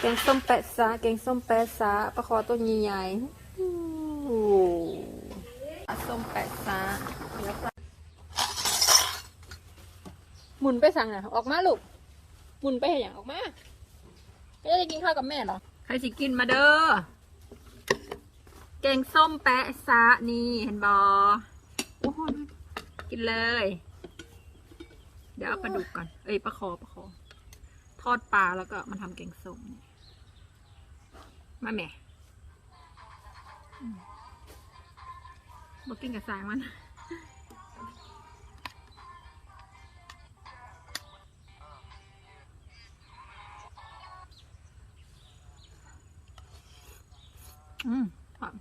แกงส้มแปะซะแกงส้มแปะซะปลาคอตัวใหญ่ๆอู้ส้มแปะซะเดี๋ยวก่อนหมุนไปสั่งน่ะ ออกมาลูก หมุนไปให้อย่างออกมา ก็จะกินข้าวกับแม่เหรอ ใครสิกินมาเด้อ แกงส้มแปะซะนี่เห็นบอโอ้โหกินเลย เดี๋ยวเอาปลาดุกก่อน เอ้ยปลาคอปลาคอ ทอดปลาแล้วก็มาทำแกงส้มนี่มาแม่มบอกกินกับสางมันอืมหอม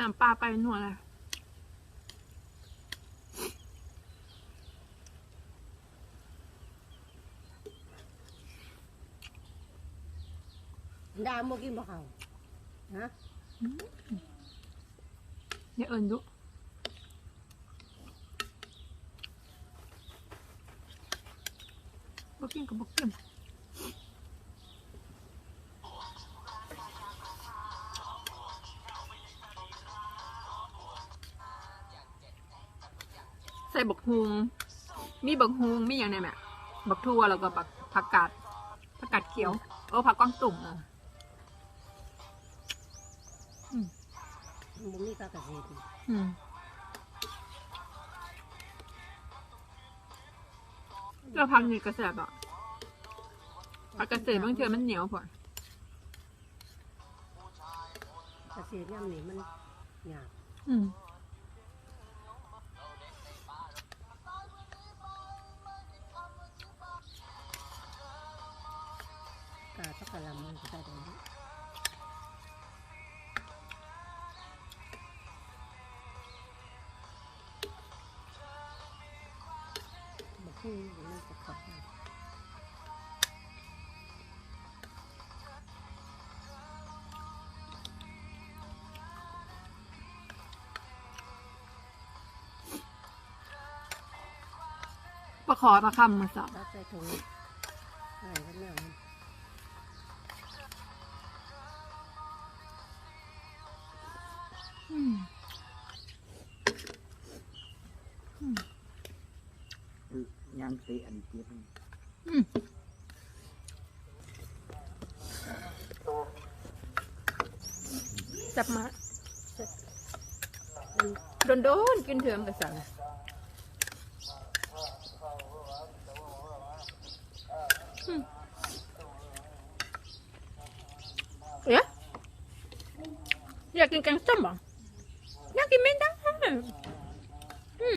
ใส่น้ำปลาไปนัวเลยดามบ่กินบ่เขาฮะอย่าเอินดุบกินกับบกิน ส่บักฮุงมีบักฮุงมีอย่างไรแม่บักทั่วแล้วก็บักผักกาดผักกาดเขียวเออผักก้องตุ่มอะบ่มีกากระเทียมอืมแล้วพักนี่กระแสบอะผักกระเสดบางเทือมันเหนียวพอกระเทียมย่ำนี่มันหยาบอืม กาตะกะลำมันก็ใส่ได้เนาะบ่คือมันจะขับประคอประคำมาสับแล้วใส่ถุงอะไรก็แนวนั้นอืางเตีอันเจี๊ยบจับมาโดนโดนกินเถื่อมกระสังเอ๊ะอยากกินแกงส้มหรออยากกินไม่ได้